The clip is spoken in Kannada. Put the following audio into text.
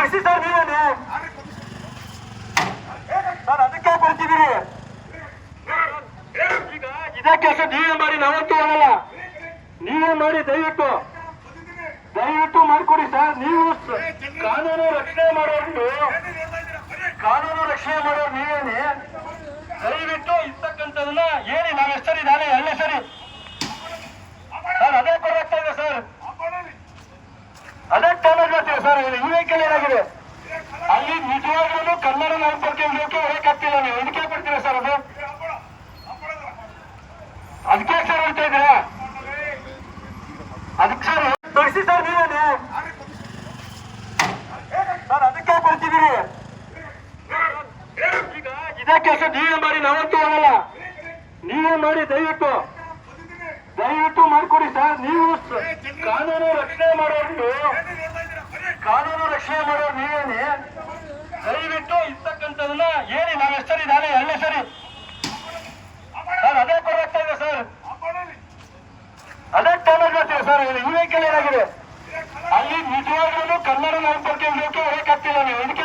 ತೊಡಸಿ ಸರ್ ನೀವೇನೆ ಸರ್, ಅದಕ್ಕೆ ಬರ್ತಿದ್ದೀರಿ ಈಗ ಇದೇ ಕೆಲಸ ನೀವೇ ಮಾಡಿ ನಾವಂತೂ ಹೋಗಲ್ಲ ನೀವೇ ಮಾಡಿ, ದಯವಿಟ್ಟು. ದಯವಿಟ್ಟು ಮಾಡ್ಕೊಡಿ ಸರ್, ನೀವು ಕಾನೂನು ರಕ್ಷಣೆ ಮಾಡೋರು. ಕಾನೂನು ರಕ್ಷಣೆ ಮಾಡೋರು ನೀವೇನೆ ದಯವಿಟ್ಟು ಇರ್ತಕ್ಕಂಥದನ್ನ ಹೇಳಿ ನಾವ್ ಎಷ್ಟು ಸರಿ ನಾನೇ ಎರಡನೇ ಸರಿ ಸರ್ ಅದೇ ಬರಾಗ್ತಾ ಇದೆ ಸರ್ ಅದೇ ಡ್ಯಾಮೇಜ್ ಆಗ್ತಿದೆ ಸರ್ ಏನಾಗಿದೆ ಅಲ್ಲಿ ನಿಜವಾಗ್ಲೂ ಕನ್ನಡ ನಾಲ್ಕು ಇರೋಕೆ ಹೊರಕಾಗ್ತಿಲ್ಲ ನೀವು ಇದಕ್ಕೆ ಬರ್ತೀರಾ ಸರ್ ಅದು? ಅದಕ್ಕೆ ಸರ್ ಹೇಳ್ತಾ ಇದ್ದೀರಾ? ಅದಕ್ಕೆ ಸರ್ ತೋರಿಸಿ ಸರ್ ನೀವೇನೆ ಸರ್, ಅದಕ್ಕೆ ಬರ್ತಿದ್ದೀರಿ? ಇದೇ ಕೆಲಸ ನೀವೇ ಮಾಡಿ, ನಾವಂತೂ ಆಗಲ್ಲ. ನೀವೇ ಮಾಡಿ, ದಯವಿಟ್ಟು. ದಯವಿಟ್ಟು ಮಾಡ್ಕೊಡಿ ಸರ್. ನೀವು ಕಾನೂನು ರಕ್ಷಣೆ ಮಾಡೋರು ಕಾನೂನು ರಕ್ಷಣೆ ಮಾಡೋ ನೀವೇನೆ, ದಯವಿಟ್ಟು ಇರ್ತಕ್ಕಂಥದನ್ನ ಹೇಳಿ, ನಾವ್ ಎಷ್ಟರಿ ಸರಿ ನಾನೇ ಎರಡನೇ ಸರಿ. ಸರ್, ಅದೇ ಬರಾಗ್ತಾ ಇದೆ, ಸರ್. ಅದೇ ಮಾಡ್ತೀವಿ ಸರ್. ಈ ವೆಹಿಕಲ್ ಏನಾಗಿದೆ ಅಲ್ಲಿ ನಿಜವಾಗ್ಲೂ ಕನ್ನಡ ನಾಲ್ಕು ಇರೋಕೆ ಹೊರಕಾಗ್ತಿಲ್ಲ ನೀವು ಇದಕ್ಕೆ